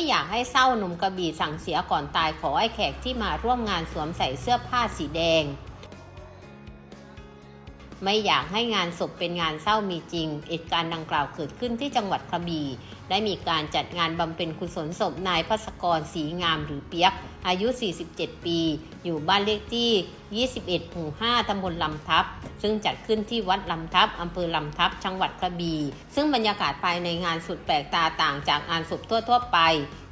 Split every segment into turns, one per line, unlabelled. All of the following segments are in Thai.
ไม่อยากให้เศร้าหนุ่มกระบี่สั่งเสียก่อนตายขอให้แขกที่มาร่วมงานสวมใส่เสื้อผ้าสีแดง ไม่อยากให้งานศพเป็นงานเศร้ามีจริงเหตุการณ์ดังกล่าวเกิดขึ้นที่จังหวัดกระบี่ได้มีการจัดงานบำเพ็ญกุศลศพนายพัสกรศรีงามหรือเปียก อายุ 47 ปีอยู่บ้านเลขที่ 21 หมู่ 5 ตำบลลำทับ ซึ่งจัดขึ้นที่วัดลำทับ อำเภอลำทับ จังหวัดกระบี่ ซึ่งบรรยากาศภายในงานสุดแปลกตาต่างจากงานศพทั่วๆไป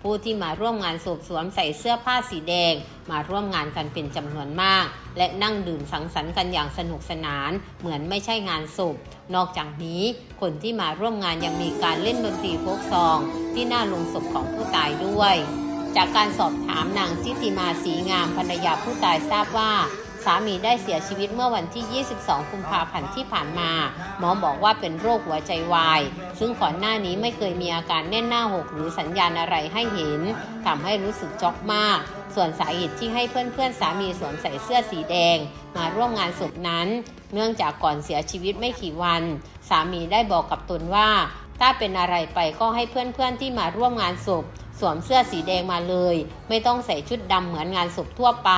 ผู้ที่มาร่วมงานศพสวมใส่เสื้อผ้าสีแดง มาร่วมงานกันเป็นจำนวนมาก และนั่งดื่มสังสรรค์กันอย่างสนุกสนาน เหมือนไม่ใช่งานศพ นอกจากนี้ คนที่มาร่วมงานยังมีการเล่นดนตรีโฟกซอง ที่หน้าลงศพของผู้ตายด้วย จากการสอบถามนางทิติมาสีงามภรรยาผู้ตายทราบว่าสามีได้เสียชีวิตเมื่อวันที่ 22 กุมภาพันธ์ที่ผ่านมา หมอบอกว่าเป็นโรคหัวใจวาย ซึ่งก่อนหน้านี้ไม่เคยมีอาการแน่นหน้าหกหรือสัญญาณอะไรให้เห็น ทำให้รู้สึกช็อกมาก ส่วนสาเหตุที่ให้เพื่อนๆ สามีสวมใส่เสื้อสีแดง มาร่วมงานศพนั้น เนื่องจากก่อนเสียชีวิตไม่กี่วัน สามีได้บอกกับตนว่า ถ้าเป็นอะไรไปก็ให้เพื่อนๆ ที่มาร่วมงานศพ สวมเสื้อสีแดงมาเลย ไม่ต้องใส่ชุดดำเหมือนงานศพทั่วไป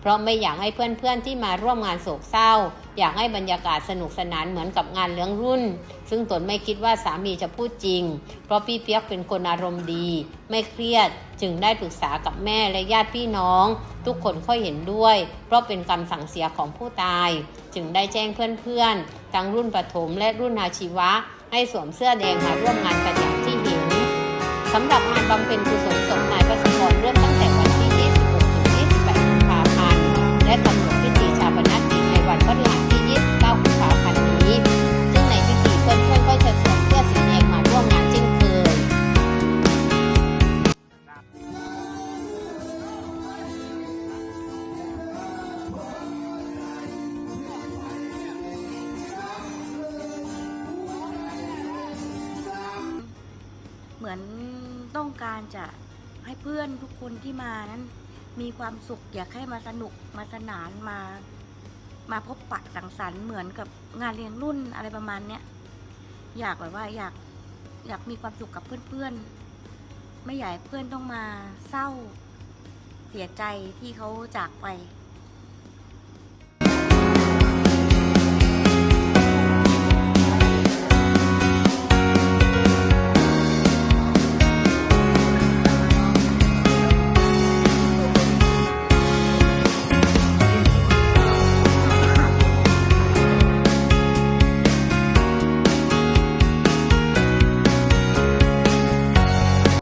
เพราะไม่อยากให้เพื่อนๆที่มาร่วมงานโศกเศร้า อยากให้บรรยากาศสนุกสนานเหมือนกับงานเลี้ยงรุ่น ซึ่งตนไม่คิดว่าสามีจะพูดจริง เพราะพี่เปียกเป็นคนอารมณ์ดี ไม่เครียดจึงได้ปรึกษากับแม่และญาติพี่น้อง ทุกคนค่อยเห็นด้วย เพราะเป็นกรรมสั่งเสียของผู้ตาย จึงได้แจ้งเพื่อนๆทั้งรุ่นประถมและรุ่นอาชีวะ ให้สวมเสื้อแดงมาร่วมงานกันอย่างำหรับงานบำเพ็ญกุศล มือน
ต้องการจะให้เพื่อนทุกคนที่มานั้น มีความสุขอยากให้มาสนุกมาสนานมา มาพบปะสังสรรค์เหมือนกับงานเลี้ยงรุ่นอะไรประมาณเนี้ยอยากแบบว่าอยากอยากมีความสุขกับเพื่อนๆ ไม่อยากเพื่อนต้องมาเศร้าเสียใจที่เขาจากไป